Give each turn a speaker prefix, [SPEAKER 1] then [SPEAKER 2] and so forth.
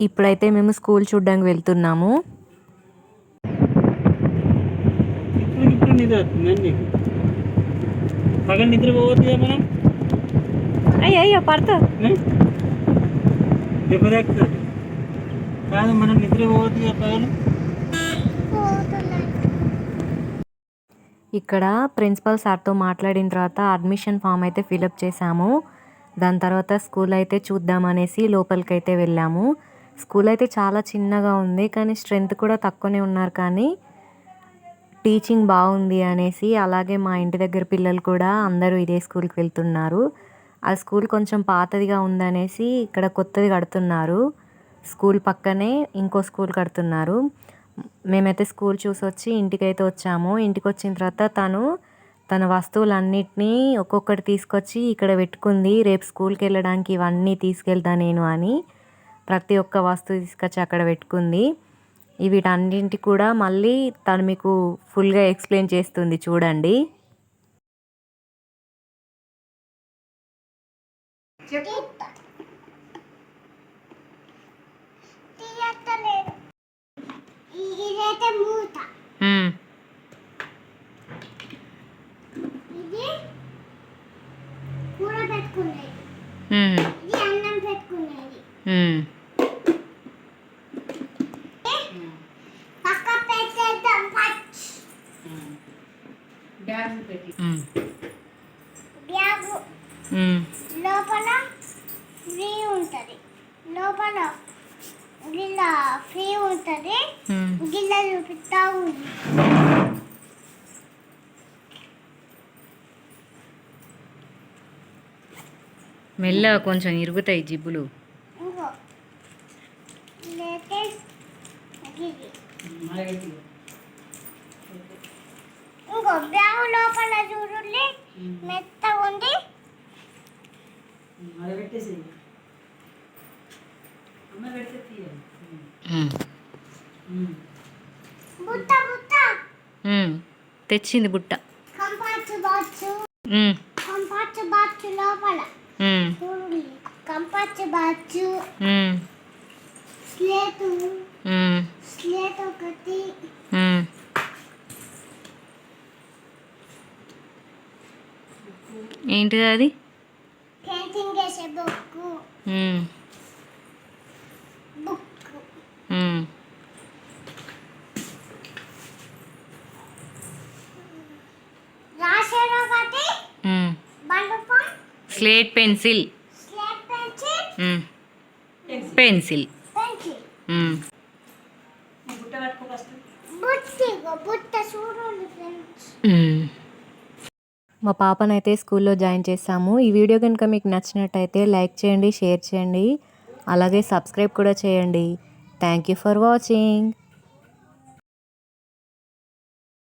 [SPEAKER 1] ఇప్పుడైతే మేము స్కూల్ చూడ్డానికి వెళ్తున్నాము.
[SPEAKER 2] పగలు నిద్ర పోవద్దుగా మనం?
[SPEAKER 1] అయ్యో అయ్యో పడతా.
[SPEAKER 2] ఏ? దెబ్బ తాకుతుంది. కాదు మనం నిద్ర పోవద్దుగా పగలు
[SPEAKER 1] ఇక్కడ ప్రిన్సిపల్ సార్తో మాట్లాడిన తర్వాత అడ్మిషన్ ఫామ్ అయితే ఫిలప్ చేశాము. దాని తర్వాత స్కూల్ అయితే చూద్దామనేసి లోపలికి అయితే వెళ్ళాము. స్కూల్ అయితే చాలా చిన్నగా ఉంది కానీ స్ట్రెంత్ కూడా తక్కువనే ఉన్నారు కానీ టీచింగ్ బాగుంది అనేసి అలాగే మా ఇంటి దగ్గర పిల్లలు కూడా అందరూ ఇదే స్కూల్కి వెళ్తున్నారు. ఆ స్కూల్ కొంచెం పాతదిగా ఉందనేసి ఇక్కడ కొత్తది కడుతున్నారు. స్కూల్ పక్కనే ఇంకో స్కూల్ కడుతున్నారు. మేమైతే స్కూల్ చూసి వచ్చి ఇంటికైతే వచ్చాము. ఇంటికి వచ్చిన తర్వాత తను తన వస్తువులన్నిటినీ ఒక్కొక్కటి తీసుకొచ్చి ఇక్కడ పెట్టుకుంది. రేపు స్కూల్కి వెళ్ళడానికి ఇవన్నీ తీసుకెళ్తా నేను అని ప్రతి ఒక్క వస్తువు తీసుకొచ్చి అక్కడ పెట్టుకుంది. వీటన్నింటి కూడా మళ్ళీ తను మీకు ఫుల్గా ఎక్స్ప్లెయిన్ చేస్తుంది చూడండి.
[SPEAKER 3] పెట్టేద్దాం. ఫస్ట్ బ్యాగు లోపల ఫ్రీ ఉంటుంది. లోపల గిల్ల ఫ్రీ ఉంటుంది. గిల్ల చూపిస్తా ఉంది.
[SPEAKER 1] మెల్లగా కొంచెం ఇరుగుతాయి జిబ్బులు.
[SPEAKER 3] ఇంకో. బ్యాగు లోపల చూడండి. మెత్త ఉంది. బుట్ట బుట్ట
[SPEAKER 1] తెచ్చింది బుట్ట. ఏంటిది అది?
[SPEAKER 3] Painting book book
[SPEAKER 1] slate pencil.
[SPEAKER 3] Pencil.
[SPEAKER 1] మా పాపనైతే స్కూల్లో జాయిన్ చేసాము ఈ వీడియో కనుక మీకు నచ్చినట్టయితే లైక్ చేయండి షేర్ చేయండి. అలాగే సబ్స్క్రైబ్ కూడా చేయండి. Thank you for watching